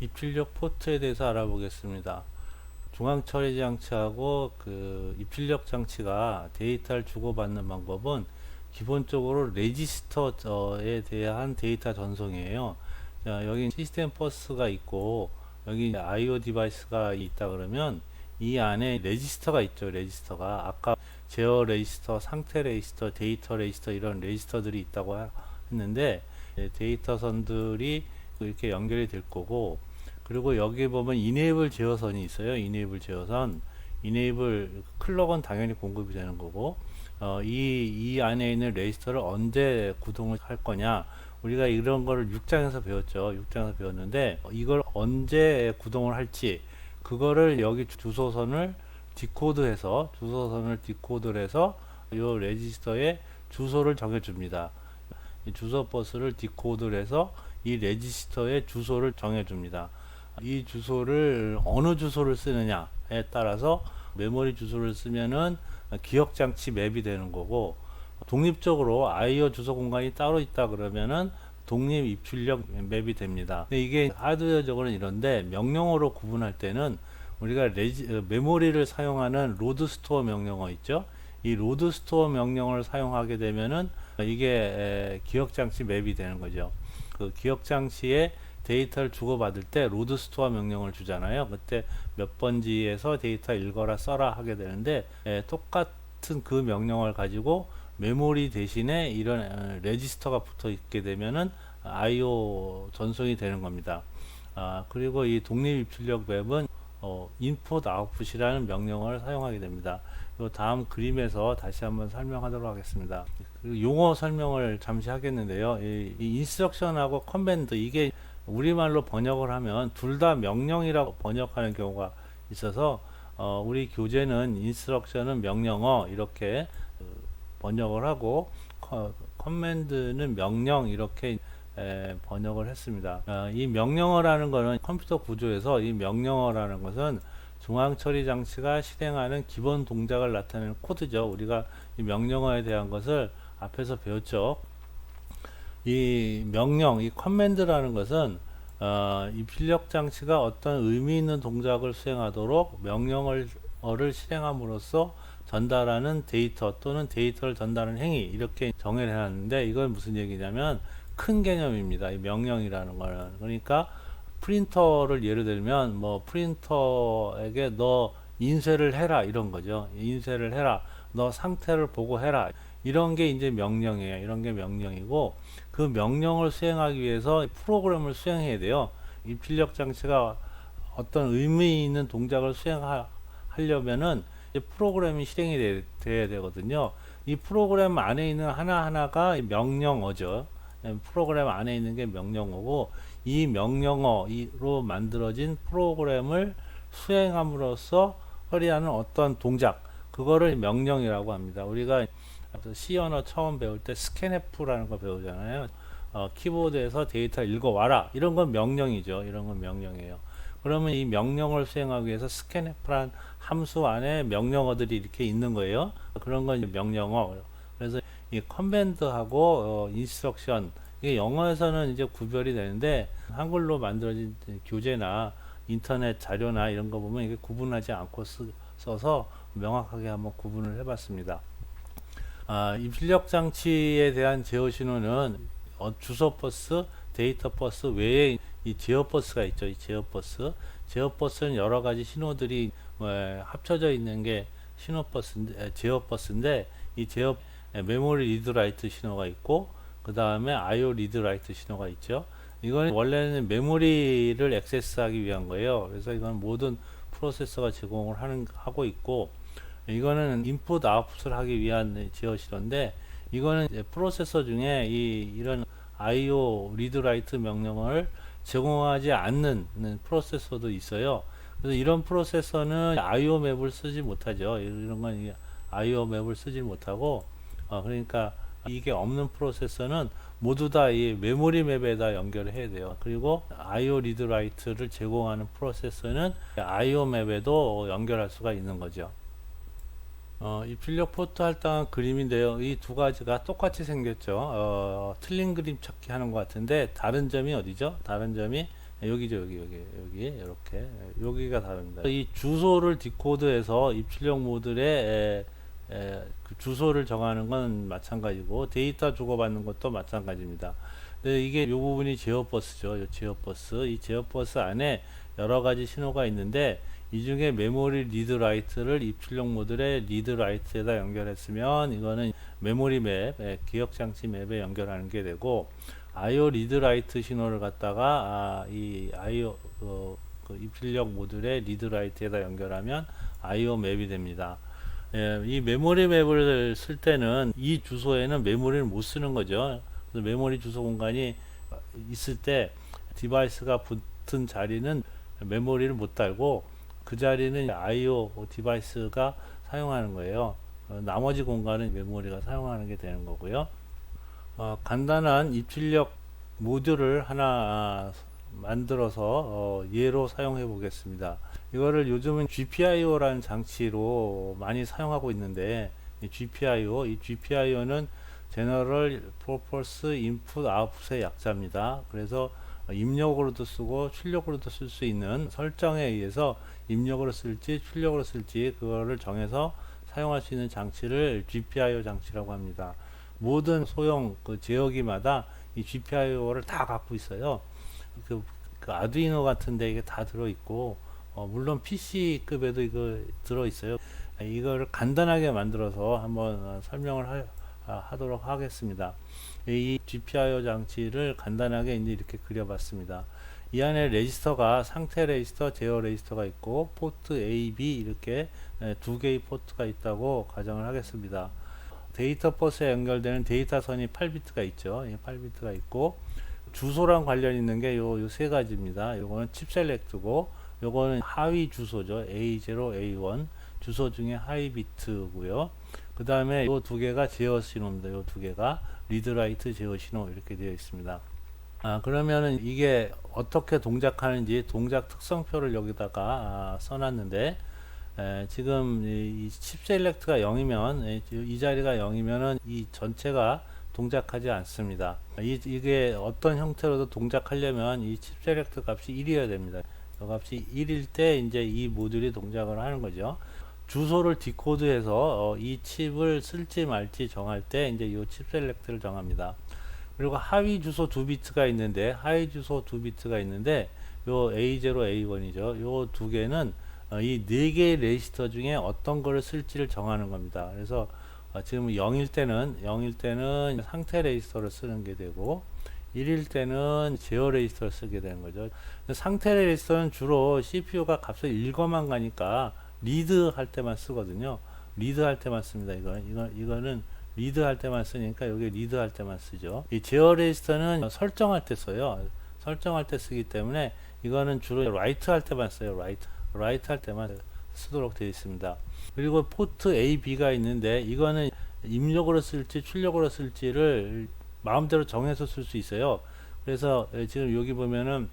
입출력 포트에 대해서 알아보겠습니다. 중앙 처리 장치하고 그 입출력 장치가 데이터를 주고받는 방법은 기본적으로 레지스터에 대한 데이터 전송이에요. 자, 여기 시스템 버스가 있고 여기 I/O 디바이스가 있다 그러면 이 안에 레지스터가 있죠. 레지스터가 아까 제어 레지스터, 상태 레지스터, 데이터 레지스터 이런 레지스터들이 있다고 하- 했는데 예, 데이터선들이 이렇게 연결이 될 거고 그리고 여기 보면 이네이블 제어선이 있어요. 이네이블 제어선, 이네이블 클럭은 당연히 공급이 되는 거고 어, 이, 이 안에 있는 레지스터를 언제 구동을 할 거냐 우리가 이런 거를 6장에서 배웠죠. 6장에서 배웠는데 이걸 언제 구동을 할지 그거를 여기 주소선을 디코드해서 주소선을 디코드를 해서 이 레지스터에 주소를 정해줍니다. 이 주소 버스를 디코드를 해서 이 레지스터의 주소를 정해줍니다. 이 주소를 어느 주소를 쓰느냐에 따라서 메모리 주소를 쓰면은 기억 장치 맵이 되는 거고 독립적으로 I/O 주소 공간이 따로 있다 그러면은 독립 입출력 맵이 됩니다. 근데 이게 하드웨어적으로는 이런데 명령어로 구분할 때는 우리가 레지, 어, 메모리를 사용하는 로드 스토어 명령어 있죠? 이 로드 스토어 명령어를 사용하게 되면은 이게 에, 기억 장치 맵이 되는 거죠. 그 기억 장치에 데이터를 주고받을 때 로드 스토어 명령을 주잖아요. 그때 몇 번지에서 데이터 읽어라 써라 하게 되는데 에, 똑같은 그 명령을 가지고 메모리 대신에 이런 어, 레지스터가 붙어 있게 되면은 I/O 전송이 되는 겁니다. 아, 그리고 이 독립 입출력 맵은 어, input output이라는 명령어를 사용하게 됩니다. 요 다음 그림에서 다시 한번 설명하도록 하겠습니다. 그 용어 설명을 잠시 하겠는데요. 이, 이 인스트럭션하고 커맨드 이게 우리말로 번역을 하면 둘 다 명령이라고 번역하는 경우가 있어서 어, 우리 교재는 인스트럭션은 명령어 이렇게 그, 번역을 하고 커, 커맨드는 명령 이렇게 에, 번역을 했습니다. 어, 이 명령어라는 것은 컴퓨터 구조에서 이 명령어라는 것은 중앙 처리 장치가 실행하는 기본 동작을 나타내는 코드죠. 우리가 이 명령어에 대한 것을 앞에서 배웠죠. 이 명령, 이 커맨드라는 것은 어, 이 필력 장치가 어떤 의미 있는 동작을 수행하도록 명령어를 실행함으로써 전달하는 데이터 또는 데이터를 전달하는 행위 이렇게 정의를 해놨는데 이건 무슨 얘기냐면 큰 개념입니다. 이 명령이라는 거는 그러니까 프린터를 예를 들면 뭐 프린터에게 너 인쇄를 해라 이런 거죠. 인쇄를 해라. 너 상태를 보고 해라. 이런 게 이제 명령이에요. 이런 게 명령이고 그 명령을 수행하기 위해서 프로그램을 수행해야 돼요. 이 필력 장치가 어떤 의미 있는 동작을 수행하려면은 프로그램이 실행이 돼, 돼야 되거든요. 이 프로그램 안에 있는 하나하나가 명령어죠. 예, 프로그램 안에 있는 게 명령어고 이 명령어로 만들어진 프로그램을 수행함으로써 처리하는 어떤 동작 그거를 명령이라고 합니다. 우리가 C 언어 처음 배울 때 스캔F라는 거 배우잖아요. 어, 키보드에서 데이터 읽어와라 이런 건 명령이죠. 이런 건 명령이에요. 그러면 이 명령을 수행하기 위해서 스캔F란 함수 안에 명령어들이 이렇게 있는 거예요. 그런 건 명령어. 그래서 이 커맨드하고 어, 인스트럭션 이게 영어에서는 이제 구별이 되는데 한글로 만들어진 교재나 인터넷 자료나 이런 거 보면 이게 구분하지 않고 쓰, 써서 명확하게 한번 구분을 해봤습니다. 아, 입출력 장치에 대한 제어 신호는 어, 주소 버스, 데이터 버스 외에 이 제어 버스가 있죠. 이 제어 버스. 제어 버스는 여러 가지 신호들이 뭐, 합쳐져 있는 게 신호 버스인데, 제어 버스인데 이 제어 메모리 리드 라이트 신호가 있고 그 다음에 IO 리드 라이트 신호가 있죠. 이건 원래는 메모리를 액세스하기 위한 거예요. 그래서 이건 모든 프로세서가 제공을 하는 하고 있고 이거는 인풋 아웃풋을 하기 위한 제어 신호인데 이거는 프로세서 중에 이 이런 IO 리드 라이트 명령을 제공하지 않는 프로세서도 있어요. 그래서 이런 프로세서는 IO 맵을 쓰지 못하죠. 이런 건 IO 맵을 쓰지 못하고 어, 그러니까 이게 없는 프로세서는 모두 다 이 메모리 맵에다 연결을 해야 돼요. 그리고 IO 리드 라이트를 제공하는 프로세서는 IO 맵에도 연결할 수가 있는 거죠. 어, 이 필력 포트 할당한 그림인데요. 이 두 가지가 똑같이 생겼죠. 어, 틀린 그림 찾기 하는 것 같은데 다른 점이 어디죠? 다른 점이 여기죠 여기 여기 여기 이렇게 여기가 다릅니다. 이 주소를 디코드해서 입출력 모듈에 에, 에, 그 주소를 정하는 건 마찬가지고 데이터 주고받는 것도 마찬가지입니다. 네, 이게 이 부분이 제어버스죠. 요 제어버스. 이 제어버스 안에 여러 가지 신호가 있는데 이 중에 메모리 리드 라이트를 입출력 모듈에 리드 라이트에다 연결했으면 이거는 메모리 맵, 예, 기억 장치 맵에 연결하는 게 되고 IO 리드 라이트 신호를 갖다가 아, 이 IO 어, 그 입출력 모듈에 리드 라이트에다 연결하면 IO 맵이 됩니다. 예, 이 메모리 맵을 쓸 때는 이 주소에는 메모리를 못 쓰는 거죠. 그래서 메모리 주소 공간이 있을 때 디바이스가 붙은 자리는 메모리를 못 달고 그 자리는 I/O 디바이스가 사용하는 거예요. 어, 나머지 공간은 메모리가 사용하는 게 되는 거고요. 어, 간단한 입출력 모듈을 하나 아, 만들어서 어, 예로 사용해 보겠습니다. 이거를 요즘은 GPIO라는 장치로 많이 사용하고 있는데 이 GPIO, 이 GPIO는 General Purpose Input Output의 약자입니다. 그래서 입력으로도 쓰고 출력으로도 쓸 수 있는 설정에 의해서 입력으로 쓸지 출력으로 쓸지 그거를 정해서 사용할 수 있는 장치를 GPIO 장치라고 합니다. 모든 소형 그 제어기마다 이 GPIO를 다 갖고 있어요. 그, 그 아두이노 같은데 이게 다 들어 있고 어, 물론 PC급에도 이거 들어 있어요. 이거를 간단하게 만들어서 한번 어, 설명을 하, 아, 하도록 하겠습니다. 이 GPIO 장치를 간단하게 이제 이렇게 그려봤습니다. 이 안에 레지스터가 상태 레지스터, 제어 레지스터가 있고 포트 A, B 이렇게 에, 두 개의 포트가 있다고 가정을 하겠습니다. 데이터 버스에 연결되는 데이터 선이 8비트가 있죠. 8비트가 있고 주소랑 관련 있는 게요요세 가지입니다. 요거는 칩 셀렉트고 요거는 하위 주소죠. A0, A1 주소 중에 하위 비트고요. 그 다음에 요 두 개가 제어 신호입니다. 요 두 개가 리드 라이트 제어 신호 이렇게 되어 있습니다. 아, 그러면은 이게 어떻게 동작하는지 동작 특성표를 여기다가 아, 써놨는데 에, 지금 이칩 셀렉트가 0이면 이, 이 자리가 0이면은 이 전체가 동작하지 않습니다. 이, 이게 어떤 형태로도 동작하려면 이칩 셀렉트 값이 1이어야 됩니다. 이 값이 1일 때 이제 이 모듈이 동작을 하는 거죠. 주소를 디코드해서 어, 이 칩을 쓸지 말지 정할 때 이제 이 칩 셀렉트를 정합니다. 그리고 하위 주소 두 비트가 있는데 하위 주소 두 비트가 있는데 요 A0, A1이죠. 요 두 개는 어, 이네 개의 레지스터 중에 어떤 거를 쓸지를 정하는 겁니다. 그래서 어, 지금 0일 때는 0일 때는 상태 레지스터를 쓰는 게 되고 1일 때는 제어 레지스터를 쓰게 되는 거죠. 상태 레지스터는 주로 CPU가 값을 읽어만 가니까 리드 할 때만 쓰거든요. 리드 할 때만 씁니다. 이거 이거 이거는 리드 할 때만 쓰니까 여기 리드 할 때만 쓰죠. 이 제어 레지스터는 설정할 때 써요. 설정할 때 쓰기 때문에 이거는 주로 라이트 할 때만 써요. 라이트 라이트 할 때만 쓰도록 되어 있습니다. 그리고 포트 A, B가 있는데 이거는 입력으로 쓸지 출력으로 쓸지를 마음대로 정해서 쓸 수 있어요. 그래서 지금 여기 보면은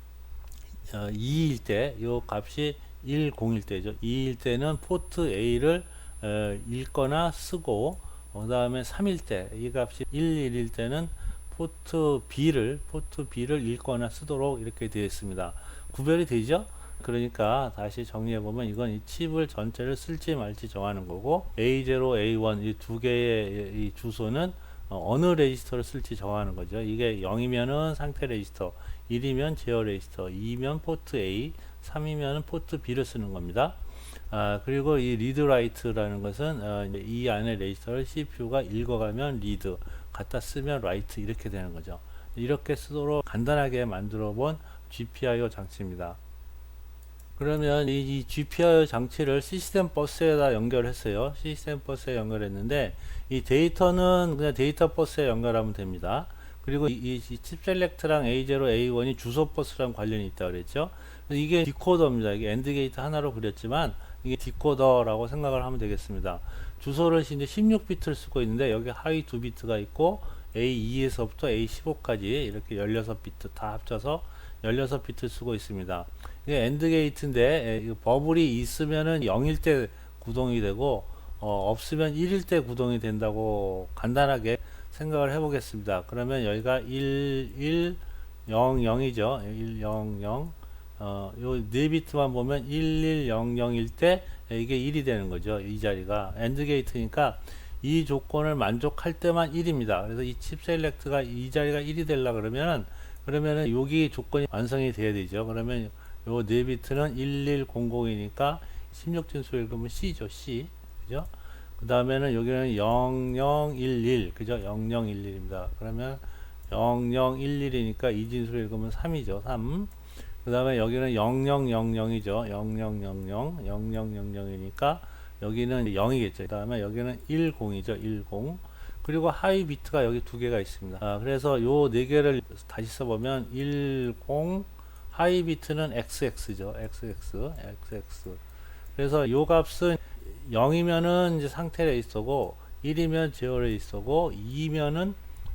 어, 2일 때 이 값이 1, 0일 때죠. 2일 때는 포트 A를 어, 읽거나 쓰고 그 다음에 3일 때 이 값이 1, 1일 때는 포트 B를 포트 B를 읽거나 쓰도록 이렇게 되어 있습니다. 구별이 되죠? 그러니까 다시 정리해 보면 이건 이 칩을 전체를 쓸지 말지 정하는 거고 A0, A1 이 두 개의 이 주소는 어, 느 레지스터를 쓸지 정하는 거죠. 이게 0이면은 상태 레지스터, 1이면 제어 레지스터, 2면 포트 A, 3이면 포트 B를 쓰는 겁니다. 아, 그리고 이 리드 라이트라는 것은 어, 이 안에 레지스터를 CPU가 읽어가면 리드, 갖다 쓰면 라이트 이렇게 되는 거죠. 이렇게 쓰도록 간단하게 만들어 본 GPIO 장치입니다. 그러면 이, 이 GPIO 장치를 시스템 버스에다 연결했어요. 시스템 버스에 연결했는데 이 데이터는 그냥 데이터 버스에 연결하면 됩니다. 그리고 이, 칩 셀렉트랑 A0, A1이 주소 버스랑 관련이 있다 그랬죠. 이게 디코더입니다. 이게 엔드 게이트 하나로 그렸지만 이게 디코더라고 생각을 하면 되겠습니다. 주소를 이제 16비트를 쓰고 있는데 여기 하위 두 비트가 있고 A2에서부터 A15까지 이렇게 16비트 다 합쳐서 16비트 쓰고 있습니다. 이게 엔드 게이트인데 버블이 있으면은 0일 때 구동이 되고 어, 없으면 1일 때 구동이 된다고 간단하게 생각을 해 보겠습니다. 그러면 여기가 1, 1, 00이죠. 100. 어, 요네 비트만 보면 1100일 때 이게 1이 되는 거죠. 이 자리가 엔드 게이트니까 이 조건을 만족할 때만 1입니다. 그래서 이 칩 셀렉트가 이 자리가 1이 되려 그러면은 그러면은 여기 조건이 완성이 돼야 되죠. 그러면 요네 비트는 1100이니까 16진수 읽으면 C죠. C. 그죠? 그 다음에는 여기는 0011 그죠? 0011입니다. 그러면 0011이니까 이진수를 읽으면 3이죠. 3. 그 다음에 여기는 0000이죠. 0000 0000이니까 여기는 0이겠죠. 그 다음에 여기는 10이죠. 10. 그리고 하이 비트가 여기 두 개가 있습니다. 아, 그래서 요 네 개를 다시 써보면 10 하이 비트는 xx죠. xx xx. 그래서 요 값은 0이면은 이제 상태 레이서고 1이면 제어 레이서고 2면은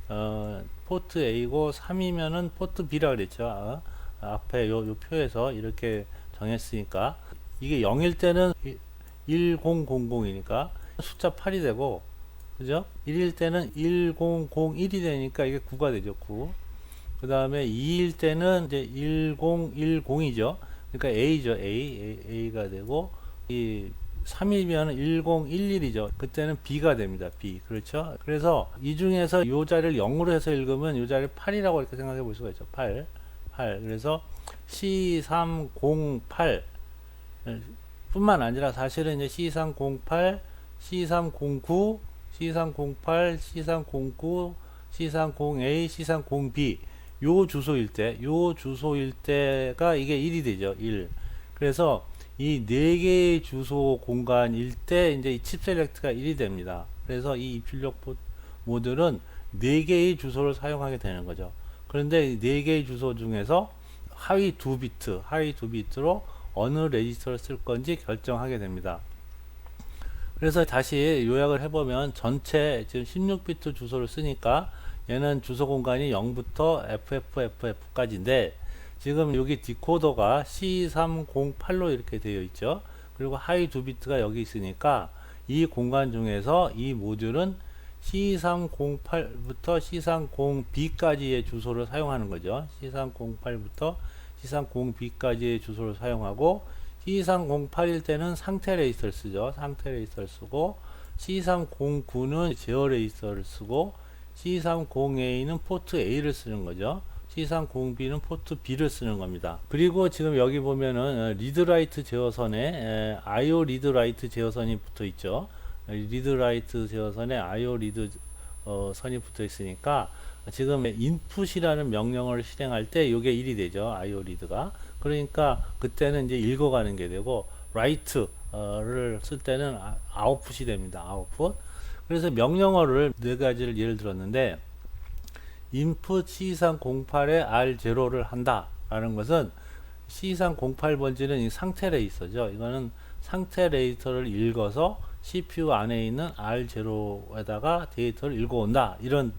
어, 포트 A고 3이면은 포트 B라 그랬죠. 아, 앞에 요, 요 표에서 이렇게 정했으니까 이게 0일 때는 1000이니까 숫자 8이 되고 그죠? 1일 때는 1001이 되니까 이게 9가 되죠. 9. 그 다음에 2일 때는 이제 1010이죠. 그러니까 A죠. A, A A가 되고 이 3이면 1011이죠. 그때는 B가 됩니다. B. 그렇죠? 그래서 이 중에서 이 자리를 0으로 해서 읽으면 이 자리를 8이라고 이렇게 생각해 볼 수가 있죠. 8. 8. 그래서 C308 뿐만 아니라 사실은 이제 C308, C309, C308, C309, C308A, C309B 요 주소일 때, 요 주소일 때가 이게 1이 되죠. 1. 그래서 이 네 개의 주소 공간일 때 이제 이칩 셀렉트가 1이 됩니다. 그래서 이 입출력 모듈은 네 개의 주소를 사용하게 되는 거죠. 그런데 네 개의 주소 중에서 하위 두 비트, 하위 두 비트로 어느 레지스터를 쓸 건지 결정하게 됩니다. 그래서 다시 요약을 해보면 전체 지금 16비트 주소를 쓰니까 얘는 주소 공간이 0부터 FFFF까지인데 지금 여기 디코더가 C308로 이렇게 되어 있죠. 그리고 하이 두 비트가 여기 있으니까 이 공간 중에서 이 모듈은 C308부터 C30B까지의 주소를 사용하는 거죠. C308부터 C302까지의 주소를 사용하고 C308일 때는 상태 레이스를 쓰죠. 상태 레이스를 쓰고 C309는 제어 레이스를 쓰고 C30A는 포트 A를 쓰는 거죠. C302는 포트 B를 쓰는 겁니다. 그리고 지금 여기 보면은 리드라이트 제어선에 IO 리드라이트 제어선이 붙어 있죠. 리드 라이트 제어선에 IO 리드 어, 선이 붙어 있으니까 지금 인풋이라는 명령어를 실행할 때 이게 1이 되죠. IO 리드가. 그러니까 그때는 이제 읽어가는 게 되고 write를 쓸 때는 아웃풋이 됩니다. 아웃풋. 그래서 명령어를 네 가지를 예를 들었는데 input C308에 R0를 한다라는 것은 C308 번지는 이 상태 레이서죠. 이거는 상태 레이터를 읽어서 CPU 안에 있는 R0에다가 데이터를 읽어온다. 이런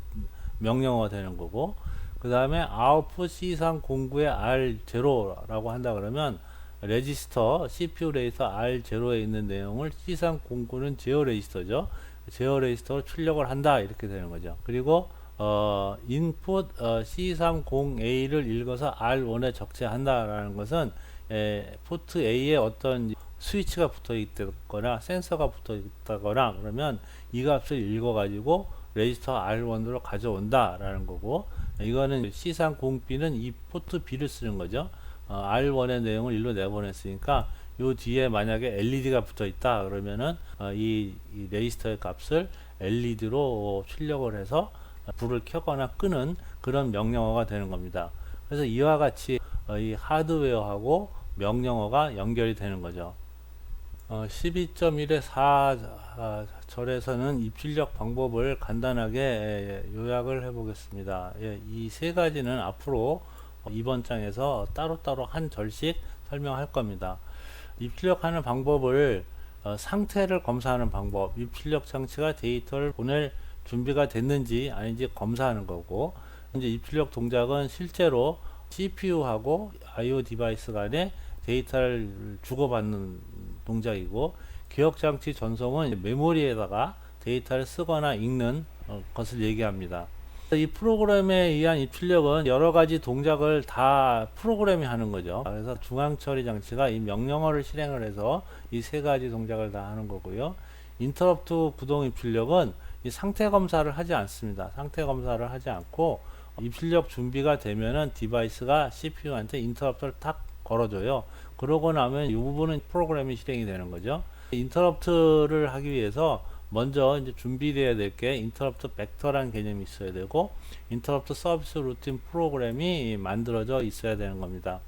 명령어가 되는 거고 그 다음에 output C309의 R0라고 한다 그러면 레지스터 CPU 레지스터 R0에 있는 내용을 C309는 제어 레지스터죠. 제어 레지스터로 출력을 한다 이렇게 되는 거죠. 그리고 어, input 어, C30A를 읽어서 R1에 적재한다라는 것은 에, 포트 A에 어떤 스위치가 붙어 있거나 센서가 붙어 있다거나 그러면 이 값을 읽어 가지고 레지스터 R1으로 가져온다라는 거고 이거는 C30B는 이 포트 B를 쓰는 거죠. 어, R1의 내용을 일로 내보냈으니까 요 뒤에 만약에 LED가 붙어 있다 그러면은 어, 이, 이 레지스터의 값을 LED로 출력을 해서 불을 켜거나 끄는 그런 명령어가 되는 겁니다. 그래서 이와 같이 어, 이 하드웨어하고 명령어가 연결이 되는 거죠. 어, 12.1의 4절에서는 입출력 방법을 간단하게 예, 요약을 해 보겠습니다. 예, 이세 가지는 앞으로 이번 장에서 따로따로 한 절씩 설명할 겁니다. 입출력하는 방법을 어, 상태를 검사하는 방법, 입출력 장치가 데이터를 보낼 준비가 됐는지 아닌지 검사하는 거고, 이제 입출력 동작은 실제로 CPU하고 I/O 디바이스 간에 데이터를 주고받는 동작이고 기억 장치 전송은 메모리에다가 데이터를 쓰거나 읽는 어, 것을 얘기합니다. 이 프로그램에 의한 입출력은 여러 가지 동작을 다 프로그램이 하는 거죠. 그래서 중앙 처리 장치가 이 명령어를 실행을 해서 이 세 가지 동작을 다 하는 거고요. 인터럽트 구동 입출력은 이 상태 검사를 하지 않습니다. 상태 검사를 하지 않고 입출력 준비가 되면은 디바이스가 CPU한테 인터럽트를 탁 걸어줘요. 그러고 나면 이 부분은 프로그램이 실행이 되는 거죠. 인터럽트를 하기 위해서 먼저 이제 준비되어야 될 게 인터럽트 벡터라는 개념이 있어야 되고 인터럽트 서비스 루틴 프로그램이 만들어져 있어야 되는 겁니다.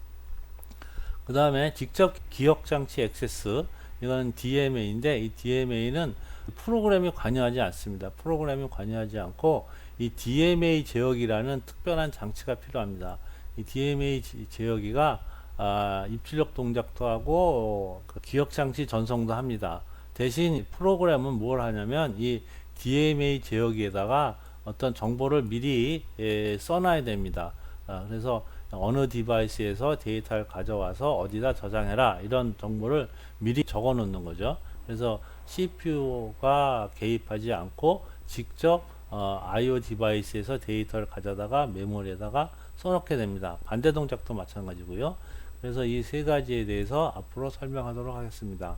그 다음에 직접 기억 장치 액세스 이건 DMA인데 이 DMA는 프로그램이 관여하지 않습니다. 프로그램이 관여하지 않고 이 DMA 제어기라는 특별한 장치가 필요합니다. 이 DMA 지- 제어기가 아, 입출력 동작도 하고 그 기억 장치 전송도 합니다. 대신 이 프로그램은 뭘 하냐면 이 DMA 제어기에다가 어떤 정보를 미리 예, 써놔야 됩니다. 아, 그래서 어느 디바이스에서 데이터를 가져와서 어디다 저장해라 이런 정보를 미리 적어 놓는 거죠. 그래서 CPU가 개입하지 않고 직접 어, IO 디바이스에서 데이터를 가져다가 메모리에다가 써놓게 됩니다. 반대 동작도 마찬가지고요. 그래서 이 세 가지에 대해서 앞으로 설명하도록 하겠습니다.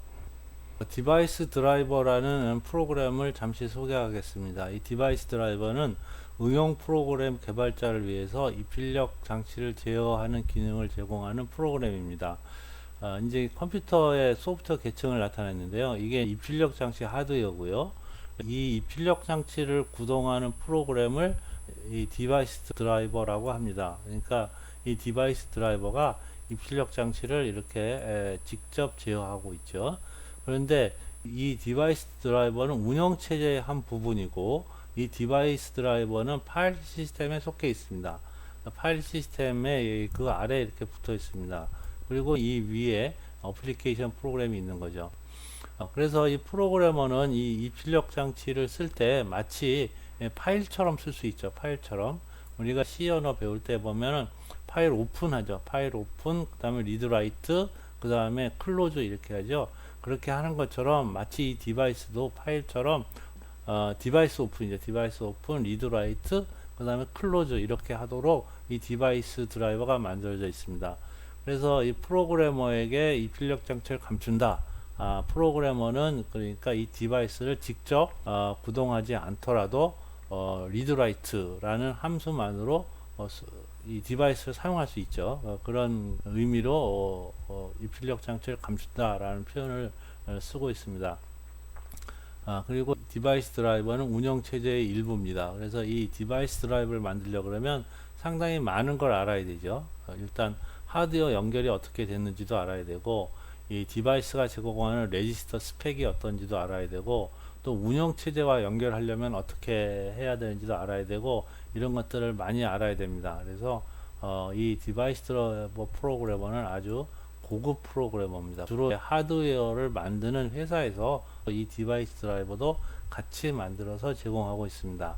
디바이스 드라이버라는 프로그램을 잠시 소개하겠습니다. 이 디바이스 드라이버는 응용 프로그램 개발자를 위해서 입출력 장치를 제어하는 기능을 제공하는 프로그램입니다. 아, 이제 컴퓨터의 소프트웨어 계층을 나타냈는데요. 이게 입출력 장치 하드웨어고요. 이 입출력 장치를 구동하는 프로그램을 이 디바이스 드라이버라고 합니다. 그러니까 이 디바이스 드라이버가 입출력 장치를 이렇게 에, 직접 제어하고 있죠. 그런데 이 디바이스 드라이버는 운영 체제의 한 부분이고 이 디바이스 드라이버는 파일 시스템에 속해 있습니다. 파일 시스템에 그 아래에 이렇게 붙어 있습니다. 그리고 이 위에 어플리케이션 프로그램이 있는 거죠. 어, 그래서 이 프로그래머는 이 입출력 장치를 쓸 때 마치 예, 파일처럼 쓸 수 있죠. 파일처럼. 우리가 C 언어 배울 때 보면은 파일 오픈 하죠. 파일 오픈, 그 다음에 리드 라이트, 그 다음에 클로즈 이렇게 하죠. 그렇게 하는 것처럼 마치 이 디바이스도 파일처럼 어, 디바이스 오픈이죠. 디바이스 오픈, 리드 라이트, 그 다음에 클로즈 이렇게 하도록 이 디바이스 드라이버가 만들어져 있습니다. 그래서 이 프로그래머에게 입출력 장치를 감춘다. 아, 프로그래머는 그러니까 이 디바이스를 직접 어, 구동하지 않더라도 어, 리드라이트라는 함수만으로 어, 스- 이 디바이스를 사용할 수 있죠. 어, 그런 의미로 어, 어, 입출력 장치를 감춘다라는 표현을 어, 쓰고 있습니다. 아, 그리고 디바이스 드라이버는 운영 체제의 일부입니다. 그래서 이 디바이스 드라이버를 만들려 그러면 상당히 많은 걸 알아야 되죠. 어, 일단 하드웨어 연결이 어떻게 됐는지도 알아야 되고 이 디바이스가 제공하는 레지스터 스펙이 어떤지도 알아야 되고 또 운영 체제와 연결하려면 어떻게 해야 되는지도 알아야 되고 이런 것들을 많이 알아야 됩니다. 그래서 어, 이 디바이스 드라이버 프로그래머는 아주 고급 프로그래머입니다. 주로 하드웨어를 만드는 회사에서 이 디바이스 드라이버도 같이 만들어서 제공하고 있습니다.